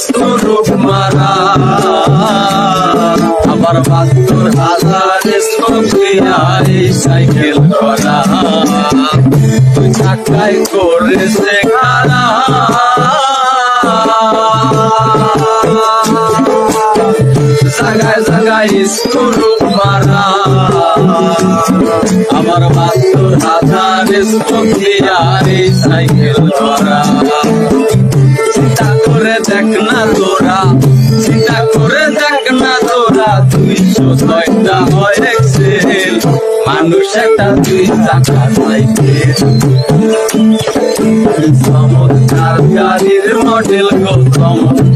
স্কুরুপ মারা। আবার বাহাত্তর হাজার স্কোপিয়ায় সাইকেল করা। তুই চাকায় করেছে খারাপ জাগায় জাগায় স্কুরুপ মারা। আমার বাহাত্তর হাজার স্কোপিয়ার সাইকেল করা। করে দেখ না তোরা, চিন্তা করে দেখ না তোরা দুইশো ছয়টা হয় এক্সেল মানুষ একটা দুই টাকা সাইকেল চমৎকার গাড়ির মডেল গো, চমৎকার।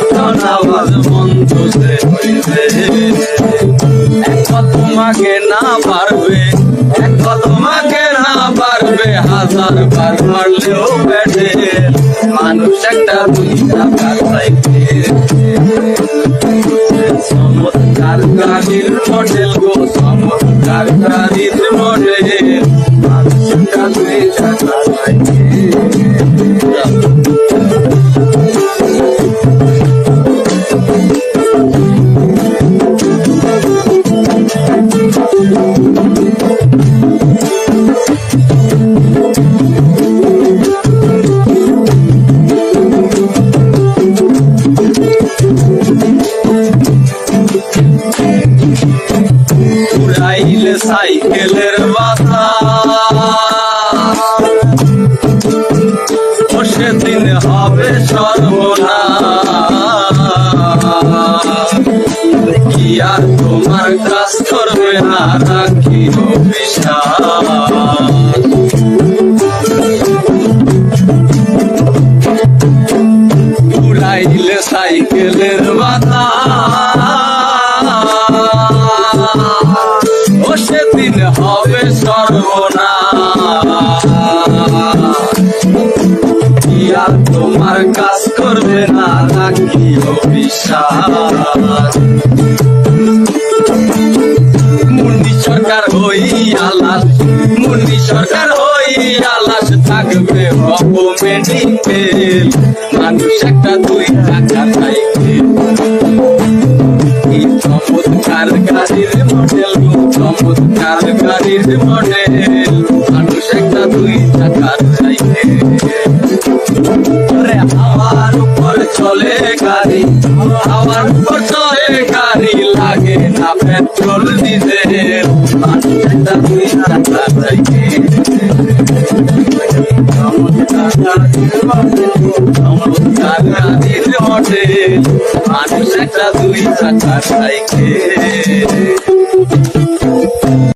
তোমাকে না পারবে এক তোমাকে না পারবে হাজার বার মারলেও ব্যাটে মানুষ একটা দুই সাইকেল চমৎকার গাড়ির মডেল গো চমৎকার গাড়ির মডেল মানুষটা দুই চাকা সাইকেলের বাতা সেদিন হবে সর্বনা কি আর তোমার কাজ করবে না রাখি বিশ্বাস সেদিন হবে তোমার কাজ করবে না মুন্ডি সরকার হই আলাস, মুন্ডি সরকার হই আলাস, থাকবে মানুষ একটা দুই দুই সাইকেল ওরে হাওয়ার উপর চলে গাড়ি হাওয়ার উপর চলে গাড়ি লাগে না পেট্রোল, ডিজেল। দুই মডেল চমৎকার মানুষ একটা দুই চাকার সাইকেল